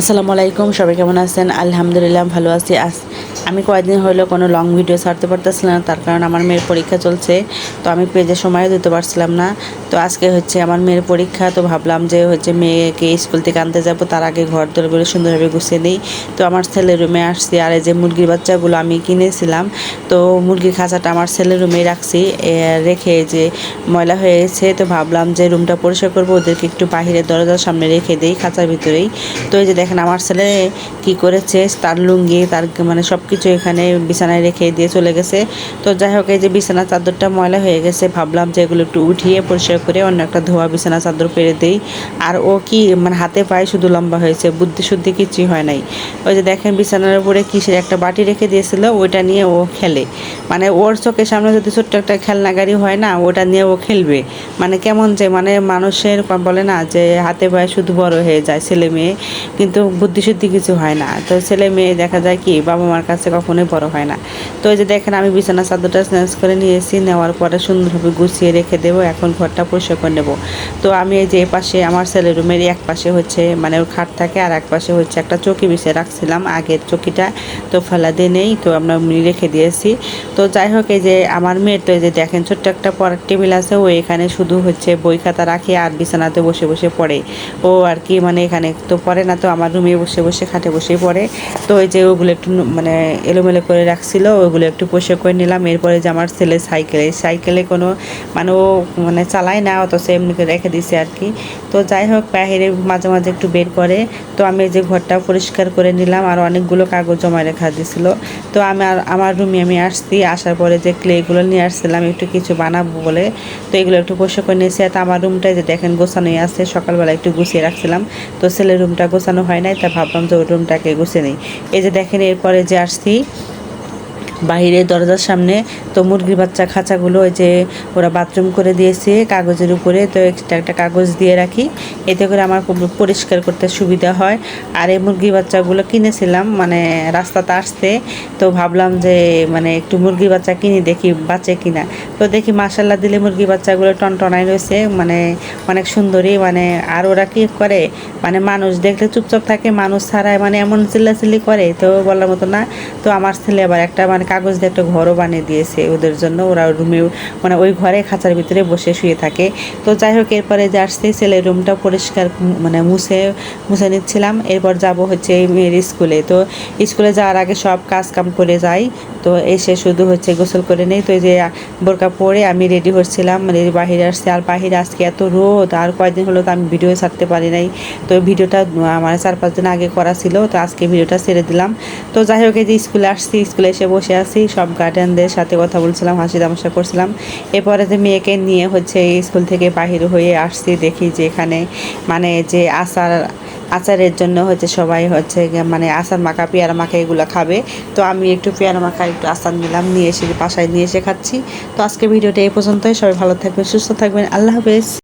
আসসালামু আলাইকুম সবাই কেমন আছেন? আলহামদুলিল্লাহ ভালো আছি। আজ আমি কয়েকদিন হলো কোনো লং ভিডিও ছাড়তে পারতেছিলাম না, তার কারণ আমার মেয়ের পরীক্ষা চলছে, তো আমি পেজে সময় দিতে পারছিলাম না। তো আজকে হচ্ছে আমার মেয়ের পরীক্ষা, তো ভাবলাম যে হচ্ছে মেয়েকে স্কুল থেকে আনতে যাব, তার আগে ঘর দরগুলো সুন্দরভাবে গুছিয়ে নিই। তো আমার ছেলের রুমে আসছি, আর এই যে মুরগির বাচ্চাগুলো আমি কিনেছিলাম, তো মুরগির খাঁচাটা আমার ছেলের রুমে রাখছি রেখে যে ময়লা হয়ে গেছে, তো ভাবলাম যে রুমটা পরিষ্কার করব, ওদেরকে একটু বাহিরে দরজার সামনে রেখে দিই, খাঁচার ভিতরেই। তো এই যে দেখেন, আমার ছেলে কি করেছে, তার লুঙ্গি, তার মানে সব কিছু এখানে বিছানায় রেখে দিয়ে চলে গেছে। তো যাই হোক, এই যে বিছানা চাদরটা ময়লা হয়ে গেছে, ভাবলাম যে এগুলো একটু উঠিয়ে পরিষ্কার করে অন্য একটা ধোয়া বিছানা চাদর পেরে দিই। আর ও কি মানে হাতে পায়ে শুধু লম্বা হয়েছে, বুদ্ধি শুদ্ধি কিছুই হয় নাই। ওই যে দেখেন বিছানার উপরে কিসের একটা বাটি রেখে দিয়েছিল, ওইটা নিয়ে ও খেলে। মানে ওর চোখের সামনে যদি ছোট্ট একটা খেলনা গাড়ি হয় না, ওটা নিয়ে ও খেলবে। মানে কেমন যে মানে মানুষের বলে না যে, হাতে পায়ে শুধু বড় হয়ে যায় ছেলে মেয়ে, কিন্তু বুদ্ধি শুদ্ধি কিছু হয় না। তো ছেলে মেয়ে দেখা যায় কি, বাবা মার কাছে কখনোই বড় হয় না। তো এই যে দেখেন, আমি বিছানা চাদরটা চেঞ্জ করে নিয়েছি, নেওয়ার পরে সুন্দরভাবে গুছিয়ে রেখে দেবো, এখন ঘরটা পরিষ্কার করে নেব। তো আমি এই যে পাশে আমার ছেলের রুমের এক পাশে হচ্ছে মানে ওর খাট থাকে, আর এক পাশে হচ্ছে একটা চৌকি বিছিয়ে রাখছিলাম, আগের চৌকিটা তো ফেলা দিয়ে নেই, তো আমরা রেখে দিয়েছি। তো যাই হোক, এই যে আমার মেয়ের তো এই যে দেখেন, ছোট্ট একটা পড়ার টেবিল আছে, ও এখানে শুধু হচ্ছে বই খাতা রাখে আর বিছানাতে বসে বসে পড়ে। ও আর কি মানে এখানে তো পড়ে না, তো আমার রুমে বসে বসে, খাটে বসেই পড়ে। তো ওই যে ওগুলো একটু মানে এলোমেলো করে রাখছিল, ওগুলো একটু পরিষ্কার করে নিলাম। এরপরে যে আমার ছেলে সাইকেলে সাইকেলে কোনো মানে ও মানে চালায় না, অথচ এমনি রেখে দিছে আর কি। তো যাই হোক বাইরে মাঝে মাঝে একটু বের করে। তো আমি যে ঘরটা পরিষ্কার করে নিলাম, আর অনেকগুলো কাগজ জমা রেখা দিছিল। তো আমি আর আমার রুমে আমি আসছি, আসার পরে যে ক্লেগুলো নিয়ে আসছিলাম, একটু কিছু বানাবো বলে। তো এগুলো একটু পরিষ্কার করে নিয়েছি। আর আমার রুমটায় যে দেখেন গোছানোই আছে, সকালবেলা একটু গুছিয়ে রাখছিলাম। তো ছেলের রুমটা গোছানো হয় নাই, তা ভাবলাম যে ওই রুমটাকে গুছিয়ে নিই। এই যে দেখেন, এরপরে যে আসছি see বাইরে দরজার সামনে তো মুরগির বাচ্চা খাঁচাগুলো ওই যে ওরা বাথরুম করে দিয়েছে, কাগজের উপরে। তো এক্সট্রা একটা কাগজ দিয়ে রাখি। এতে করে আমার খুব পরিষ্কার করতে সুবিধা হয়। আর এই মুরগির বাচ্চাগুলো কিনেছিলাম মানে রাস্তাতে আসতে। তো ভাবলাম যে মানে একটু মুরগির বাচ্চা কিনি, দেখি বাঁচে কিনা। তো দেখি মাসাল্লাহ দিলে মুরগি বাচ্চাগুলো টনটনাই রয়েছে। মানে অনেক সুন্দরী মানে আর ওরা কি করে? মানে মানুষ দেখলে চুপচাপ থাকে, মানুষ ছাড়ায় মানে এমন চিল্লাচিল্লি করে। তো বলার মতো না। তো আমার ছেলে আবার একটা মানে কাগজ দিয়ে একটা ঘরও বানিয়ে দিয়েছে ওদের জন্য। ওরা রুমে মানে ওই ঘরে খাঁচার ভিতরে বসে শুয়ে থাকে। তো যাই হোক, এরপরে যে আসতে ছেলের রুমটা পরিষ্কার মানে মুছে মুছে নিচ্ছিলাম। এরপর যাব হচ্ছে মেয়ের স্কুলে। তো স্কুলে যাওয়ার আগে সব কাজ কাম করে যাই। তো এসে শুধু হচ্ছে গোসল করে নেই। তো এই যে বোরকা পরে আমি রেডি হচ্ছিলাম মানে বাহিরে আসছে। আর বাহিরে আজকে এত রোদ, আর কয়েকদিন হলো তো আমি ভিডিও ছাড়তে পারি নাই। তো ভিডিওটা আমার চার পাঁচ দিন আগে করা ছিল, তো আজকে ভিডিওটা ছেড়ে দিলাম। তো যাই হোক, এই যে স্কুলে আসছি, স্কুলে এসে বসে আছি। সব গার্ডিয়ানদের সাথে কথা বলছিলাম, হাসি তামাশা করছিলাম। এরপরে যে মেয়েকে নিয়ে হচ্ছে স্কুল থেকে বাহির হয়ে আসছি, দেখি যে এখানে মানে যে আচার আচারের জন্য হচ্ছে সবাই হচ্ছে মানে আচার মাখা, পেয়ারা মাখা এগুলো খাবে। তো আমি একটু পেয়ারা মাখা, একটু আচার নিলাম, নিয়ে এসে বাসায় নিয়ে এসে খাচ্ছি। তো আজকে ভিডিওটা এই পর্যন্তই। সবাই ভালো থাকবেন, সুস্থ থাকবেন। আল্লাহ হাফেজ।